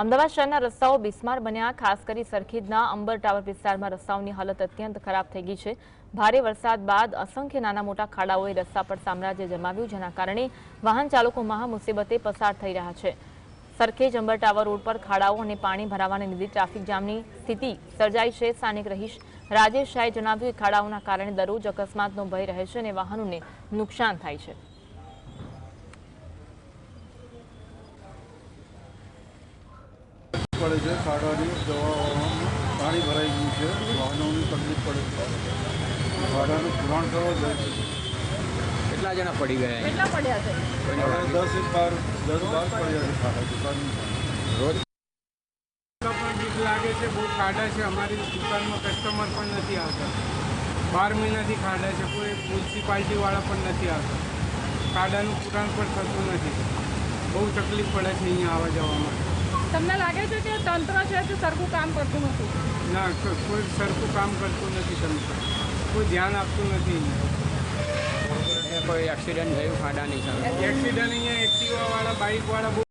અમદાવાદ શહેરના રસ્તાઓ બિસ્માર બન્યા, ખાસ કરી સરખેજના અંબર ટાવર વિસ્તારમાં રસ્તાઓની હાલત અત્યંત ખરાબ થઈ ગઈ છે. ભારે વરસાદ બાદ અસંખ્ય નાના મોટા ખાડાઓએ રસ્તા પર સામ્રાજ્ય જમાવ્યું, જેના કારણે વાહન ચાલકો મહા મુસીબતે પસાર થઈ રહ્યા છે. સરખેજ અંબર ટાવર રોડ પર ખાડાઓ અને પાણી ભરાવાને લીધે ટ્રાફિક જામની સ્થિતિ સર્જાઈ છે. સ્થાનિક રહીશ રાજેશ શાહે જણાવ્યું કે ખાડાઓના કારણે દરરોજ અકસ્માતનો ભય રહે છે અને વાહનોને નુકસાન થાય છે. પડે છે ખાડાની દવાઓમાં પાણી ભરાઈ ગયું છે વાહનોની તકલીફ પડે છે. ખાડાનું પુરાણ કરવા જાય છે. કેટલા જણા પડી ગયા કેટલા પડ્યા છે? દસ એક બાર દસ બાર પડ્યા છે ખાડા દુકાનની રોજ લાગે છે બહુ ખાડા છે. અમારી દુકાનમાં કસ્ટમર પણ નથી આવતા. બાર મહિનાથી ખાડા છે. કોઈ મ્યુનિસિપાલિટીવાળા પણ નથી આવતા. ખાડાનું પુરાણ પણ થતું નથી. બહુ તકલીફ પડે છે અહીંયા આવવા જવામાં. તમને લાગે છે કે તંત્ર છે તે સરખું કામ કરતું નથી? ના કો- કોઈ સરખું કામ કરતું નથી તંત્ર. કોઈ ધ્યાન આપતું નથી. કોઈ એક્સિડન્ટ થયું ખાડાની સામે? એક્સિડન્ટ અહીંયા એક્ટિવાવાળા બાઇકવાળા બહુ